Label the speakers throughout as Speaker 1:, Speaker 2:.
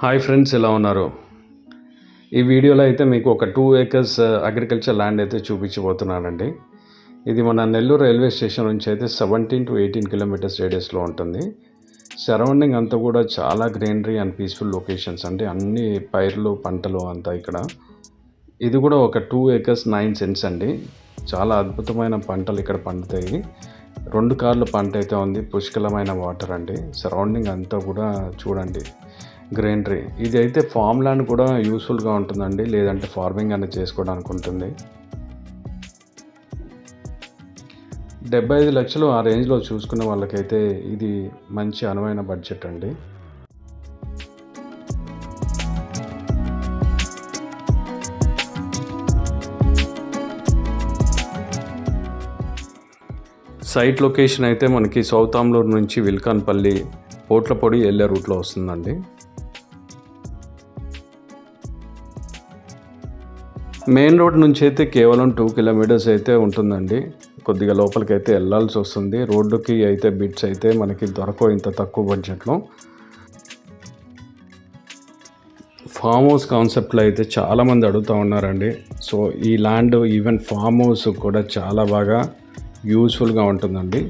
Speaker 1: Hi friends ఎలా ఉన్నారు? ఈ వీడియోలో అయితే మీకు ఒక టూ ఏకర్స్ అగ్రికల్చర్ ల్యాండ్ అయితే చూపించబోతున్నానండి. ఇది మన నెల్లూరు రైల్వే స్టేషన్ నుంచి అయితే సెవెంటీన్ టు ఎయిటీన్ కిలోమీటర్స్ రేడియస్లో ఉంటుంది. సరౌండింగ్ అంతా కూడా చాలా గ్రీనరీ అండ్ పీస్ఫుల్ లొకేషన్స్ అంటే అన్ని పైర్లు పంటలు అంతా ఇక్కడ. ఇది కూడా ఒక టూ ఏకర్స్ నైన్ సెంట్స్ అండి. చాలా అద్భుతమైన పంటలు ఇక్కడ పండుతాయి. రెండు కార్ల పంట అయితే ఉంది. పుష్కలమైన వాటర్ అండి. సరౌండింగ్ అంతా కూడా చూడండి. గ్రీనరీ ఇది అయితే ఫామ్ ల్యాండ్ కూడా యూస్ఫుల్గా ఉంటుందండి లేదంటే ఫార్మింగ్ అనేది చేసుకోవడానికి ఉంటుంది. డెబ్బై ఐదు లక్షలు ఆ రేంజ్లో చూసుకున్న వాళ్ళకైతే ఇది మంచి అనువైన బడ్జెట్ అండి. సైట్ లొకేషన్ అయితే మనకి సౌత్ నుంచి విల్కాన్పల్లి పోట్ల పొడి వెళ్ళే రూట్లో వస్తుందండి. మెయిన్ రోడ్ నుంచి అయితే కేవలం టూ కిలోమీటర్స్ అయితే ఉంటుందండి. కొద్దిగా లోపలికి అయితే వెళ్ళాల్సి వస్తుంది. రోడ్డుకి అయితే బిట్స్ అయితే మనకి దొరకవు ఇంత తక్కువ బడ్జెట్లో. ఫామ్ హౌస్ కాన్సెప్ట్లో అయితే చాలామంది అడుగుతూ ఉన్నారండి. సో ఈ ల్యాండ్ ఈవెన్ ఫామ్ హౌస్ కూడా చాలా బాగా యూస్ఫుల్గా ఉంటుందండి.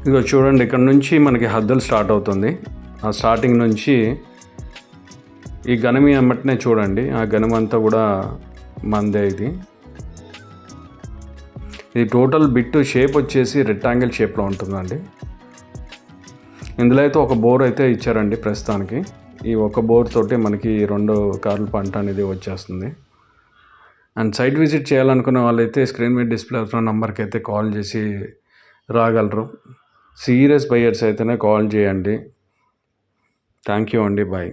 Speaker 1: ఇదిగో చూడండి ఇక్కడ నుంచి మనకి హద్దులు స్టార్ట్ అవుతుంది. ఆ స్టార్టింగ్ నుంచి ఈ గనమి అమ్మటనే చూడండి. ఆ గనం అంతా కూడా మందే ఇది. ఇది టోటల్ బిట్ షేప్ వచ్చేసి రెక్టాంగిల్ షేప్లో ఉంటుందండి. ఇందులో అయితే ఒక బోర్ అయితే ఇచ్చారండి ప్రస్తుతానికి. ఈ ఒక బోర్ తోటి మనకి రెండు కార్ల పంట అనేది వచ్చేస్తుంది. అండ్ సైట్ విజిట్ చేయాలనుకున్న వాళ్ళైతే స్క్రీన్ మీద డిస్ప్లే అవుతున్న నెంబర్కి అయితే కాల్ చేసి రాగలరు. సీరియస్ బయర్స్ అయితేనే కాల్ చేయండి. థ్యాంక్ యూ అండి. బాయ్.